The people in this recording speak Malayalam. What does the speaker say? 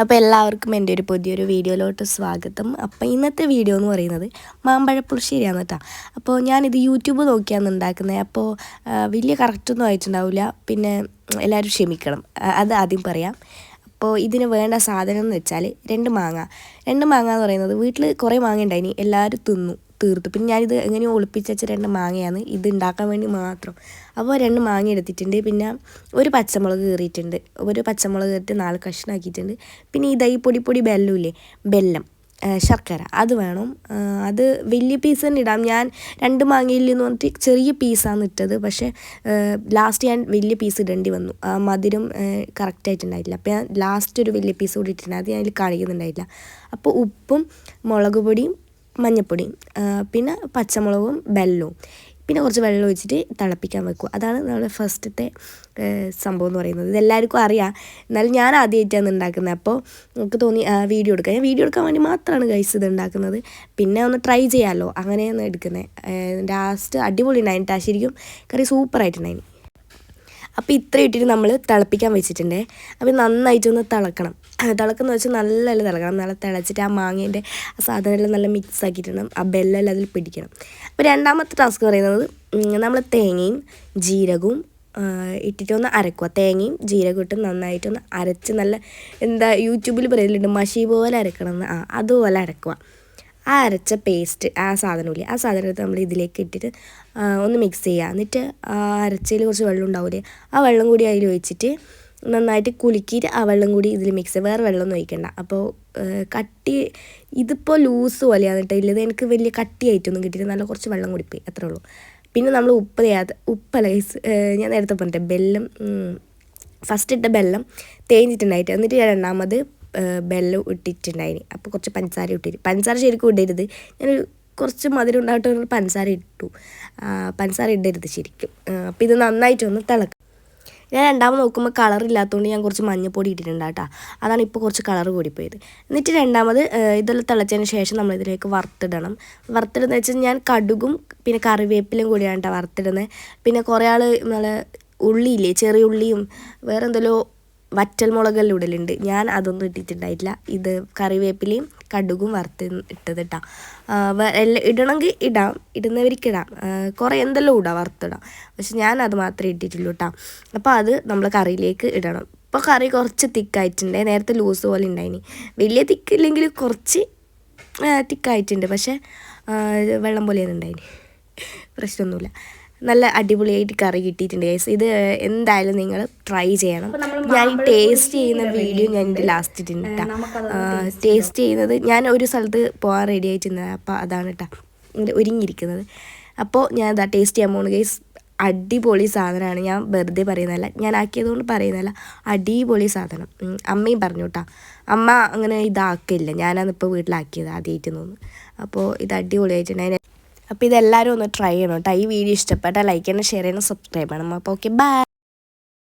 അപ്പോൾ എല്ലാവർക്കും എന്റെ ഒരു പുതിയൊരു വീഡിയോയിലോട്ട് സ്വാഗതം. അപ്പോൾ ഇന്നത്തെ വീഡിയോ എന്ന് പറയുന്നത് മാമ്പഴപ്പുളിശ്ശേരിയാണ് കേട്ടോ അപ്പോൾ ഞാനിത് യൂട്യൂബ് നോക്കിയാണ് ഉണ്ടാക്കുന്നത് അപ്പോൾ വലിയ കറക്റ്റൊന്നും ആയിട്ടുണ്ടാവില്ല. പിന്നെ എല്ലാവരും ക്ഷമിക്കണം. അത് ആദ്യം പറയാം. അപ്പോൾ ഇതിന് വേണ്ട സാധനം എന്ന് വെച്ചാൽ രണ്ട് മാങ്ങ. രണ്ട് മാങ്ങ എന്ന് പറയുന്നത് വീട്ടിൽ കുറേ മാങ്ങ ഉണ്ടായിനി. എല്ലാവരും തിന്നു. തീർത്തു. പിന്നെ ഞാനിത് എങ്ങനെയോ ഒളിപ്പിച്ച് രണ്ട് മാങ്ങയാണ്. ഇത് ഉണ്ടാക്കാൻ വേണ്ടി മാത്രം. അപ്പോൾ രണ്ട് മാങ്ങ എടുത്തിട്ടുണ്ട്. പിന്നെ ഒരു പച്ചമുളക് കീറിയിട്ടുണ്ട്. ഒരു പച്ചമുളക് കീറിയിട്ട് നാല് കഷ്ണാക്കിയിട്ടുണ്ട്. പിന്നെ ഈ പൊടി പൊടി ബെല്ലമില്ലേ ബെല്ലം ശർക്കര. അത് വേണം. അത് വലിയ പീസ് തന്നെ ഇടാം. ഞാൻ രണ്ട് മാങ്ങയിൽ നിന്ന് പറഞ്ഞിട്ട് ചെറിയ പീസാണ് ഇട്ടത്. പക്ഷേ ലാസ്റ്റ് ഞാൻ വലിയ പീസ് ഇടേണ്ടി വന്നു. ആ മധുരം കറക്റ്റായിട്ടുണ്ടായില്ല അപ്പോൾ ഞാൻ ലാസ്റ്റ് ഒരു വലിയ പീസ് കൂടി ഇട്ടിട്ടുണ്ട്. അത് ഞാൻ അതിൽ കാണിക്കുന്നുണ്ടായില്ല അപ്പോൾ ഉപ്പും മുളക് പൊടിയും മഞ്ഞൾപ്പൊടിയും പിന്നെ പച്ചമുളകും ബെല്ലവും പിന്നെ കുറച്ച് വെള്ളം ഒഴിച്ചിട്ട് തിളപ്പിക്കാൻ വെക്കും അതാണ് നമ്മുടെ ഫസ്റ്റത്തെ സംഭവം എന്ന് പറയുന്നത്. ഇതെല്ലാവർക്കും അറിയാം. എന്നാലും ഞാൻ ആദ്യമായിട്ടാണ് ഉണ്ടാക്കുന്നത്. അപ്പോൾ നമുക്ക് തോന്നി വീഡിയോ എടുക്കാൻ. ഞാൻ വീഡിയോ എടുക്കാൻ വേണ്ടി മാത്രമാണ് ഗൈസ് ഇത് ഉണ്ടാക്കുന്നത്. പിന്നെ ഒന്ന് ട്രൈ ചെയ്യാമല്ലോ അങ്ങനെയാണ് എടുക്കുന്നത്. ലാസ്റ്റ് അടിപൊളി ഉണ്ടായിരുന്നു ശരിക്കും കറി സൂപ്പറായിട്ടുണ്ടായിരുന്നു അപ്പോൾ ഇത്ര ഇട്ടിട്ട് നമ്മൾ തിളപ്പിക്കാൻ വെച്ചിട്ടുണ്ടേ. അപ്പോൾ നന്നായിട്ടൊന്ന് തിളക്കണം. തിളക്കുന്ന വെച്ചാൽ നല്ല നല്ല തിളക്കണം. നല്ല തിളച്ചിട്ട് ആ മാങ്ങേന്റെ ആ സാധനമെല്ലാം നല്ല മിക്സ് ആക്കിയിട്ടുണ്ട് ആ ബെല്ലെല്ലാം അതിൽ പിടിക്കണം. അപ്പോൾ രണ്ടാമത്തെ ടാസ്ക് പറയുന്നത് നമ്മൾ തേങ്ങയും ജീരകവും ഇട്ടിട്ടൊന്ന് അരക്കുക. തേങ്ങയും ജീരകം ഇട്ട് നന്നായിട്ടൊന്ന് അരച്ച് നല്ല എന്താ യൂട്യൂബിൽ പറയലുണ്ട് മഷി പോലെ അരക്കണം എന്ന് ആ അതുപോലെ അരക്കുക. ആ അരച്ച പേസ്റ്റ് ആ സാധനമില്ലേ ആ സാധനത്തെ നമ്മൾ ഇതിലേക്ക് ഇട്ടിട്ട് ഒന്ന് മിക്സ് ചെയ്യുക എന്നിട്ട് അരച്ചതിൽ കുറച്ച് വെള്ളം ഉണ്ടാവില്ലേ ആ വെള്ളം കൂടി അതിൽ ഒഴിച്ചിട്ട് നന്നായിട്ട് കുലുക്കിയിട്ട് ആ വെള്ളം കൂടി ഇതിൽ മിക്സ് വേറെ വെള്ളമൊന്നും ഒഴിക്കണ്ട. അപ്പോൾ കട്ടി ഇതിപ്പോൾ ലൂസ് പോലെയാണ് കേട്ടോ ഇല്ലത് എനിക്ക് വലിയ കട്ടിയായിട്ടൊന്നും കിട്ടിയിട്ട് നല്ല കുറച്ച് വെള്ളം കൂടി പോയി അത്രേ ഉള്ളൂ. പിന്നെ നമ്മൾ ഉപ്പ് ചെയ്യാത്ത ഉപ്പല്ല ലൈസ് ഞാൻ നേരത്തെ പറഞ്ഞിട്ട് ബെല്ലം ഫസ്റ്റ് ഇട്ട ബെല്ലം തേഞ്ഞിട്ടുണ്ടായിട്ട് എന്നിട്ട് രണ്ടാമത് ബെല്ലം ഇട്ടിട്ടുണ്ടായിന്. അപ്പോൾ കുറച്ച് പഞ്ചസാര ഇട്ടിട്ട് പഞ്ചസാര ശരിക്കും ഇടരുത്. ഞാൻ കുറച്ച് മധുരം ഉണ്ടായിട്ട് പഞ്ചസാര ഇട്ടു. പഞ്ചസാര ഇടരുത് ശരിക്കും. അപ്പോൾ ഇത് നന്നായിട്ടൊന്ന് തിളക്കും. ഞാൻ രണ്ടാമത് നോക്കുമ്പോൾ കളർ ഇല്ലാത്തതുകൊണ്ട് ഞാൻ കുറച്ച് മഞ്ഞപ്പൊടി ഇട്ടിട്ടുണ്ട് കേട്ടോ. അതാണ് ഇപ്പോൾ കുറച്ച് കളർ കൂടിപ്പോയത്. എന്നിട്ട് രണ്ടാമത് ഇതെല്ലാം തിളച്ചതിന് ശേഷം നമ്മൾ ഇതിലേക്ക് വറുത്തിടണം. വറുത്തിടുന്ന വെച്ചാൽ ഞാൻ കടുകും പിന്നെ കറിവേപ്പിലും കൂടിയാണ് കേട്ടോ വറുത്തിടുന്നത് പിന്നെ കുറേ ആൾ നല്ല ഉള്ളിയില്ലേ ചെറിയ ഉള്ളിയും വേറെ എന്തെല്ലോ വറ്റൽ മുളകെല്ലാം ഇടലുണ്ട് ഞാൻ അതൊന്നും ഇട്ടിട്ടുണ്ടായിട്ടില്ല. ഇത് കറിവേപ്പിലയും കടുകും വറുത്ത് ഇട്ടത് ഇട്ടാം ഇടണമെങ്കിൽ ഇടാം. ഇടുന്നവർക്ക് ഇടാം. കുറേ എന്തെല്ലാം ഇടാം വറുത്തിടാം. പക്ഷെ ഞാൻ അത് മാത്രമേ ഇട്ടിട്ടുള്ളൂ കേട്ടോ അപ്പോൾ അത് നമ്മൾ കറിയിലേക്ക് ഇടണം. ഇപ്പോൾ കറി കുറച്ച് തിക്കായിട്ടുണ്ട്. നേരത്തെ ലൂസ് പോലെ ഉണ്ടായിനി. വലിയ തിക്കില്ലെങ്കിൽ കുറച്ച് തിക്കായിട്ടുണ്ട്. പക്ഷേ വെള്ളം വെള്ളം പോലെയാണ് ഉണ്ടായിനി. പ്രശ്നമൊന്നുമില്ല. നല്ല അടിപൊളിയായിട്ട് കറി കിട്ടിയിട്ടുണ്ട് ഗൈസ് ഇത് എന്തായാലും നിങ്ങൾ ട്രൈ ചെയ്യണം. ഞാൻ ടേസ്റ്റ് ചെയ്യുന്ന വീഡിയോ ഞാൻ എന്റെ ലാസ്റ്റ് ഇട്ടിട്ട് ടേസ്റ്റ് ചെയ്യുന്നത് ഞാൻ ഒരു സ്ഥലത്ത് പോകാൻ റെഡി ആയിട്ടുണ്ട്. അപ്പോൾ അതാണ് കേട്ടോ ഒരുങ്ങിയിരിക്കുന്നത്. അപ്പോൾ ഞാൻ ഇതാ ടേസ്റ്റ് ചെയ്യാൻ പോകുന്നത് ഗൈസ് അടിപൊളി സാധനമാണ്. ഞാൻ വെറുതെ പറയുന്നതല്ല. ഞാൻ ആക്കിയതുകൊണ്ട് പറയുന്നതല്ല. അടിപൊളി സാധനം. അമ്മയും പറഞ്ഞു കേട്ടോ അമ്മ അങ്ങനെ ഇതാക്കില്ല. ഞാനാണ് ഇപ്പോൾ വീട്ടിലാക്കിയത് ആദ്യമായിട്ട് തോന്നുന്നു. അപ്പോൾ ഇത് അടിപൊളിയായിട്ടുണ്ട്. അപ്പോൾ ഇതെല്ലാവരും ഒന്ന് ട്രൈ ചെയ്യണം കേട്ടോ ഈ വീഡിയോ ഇഷ്ടപ്പെട്ടാൽ ലൈക്ക് ചെയ്യണം ഷെയർ ചെയ്യണം സബ്സ്ക്രൈബ് ചെയ്യണം. അപ്പോൾ ഓക്കെ ബൈ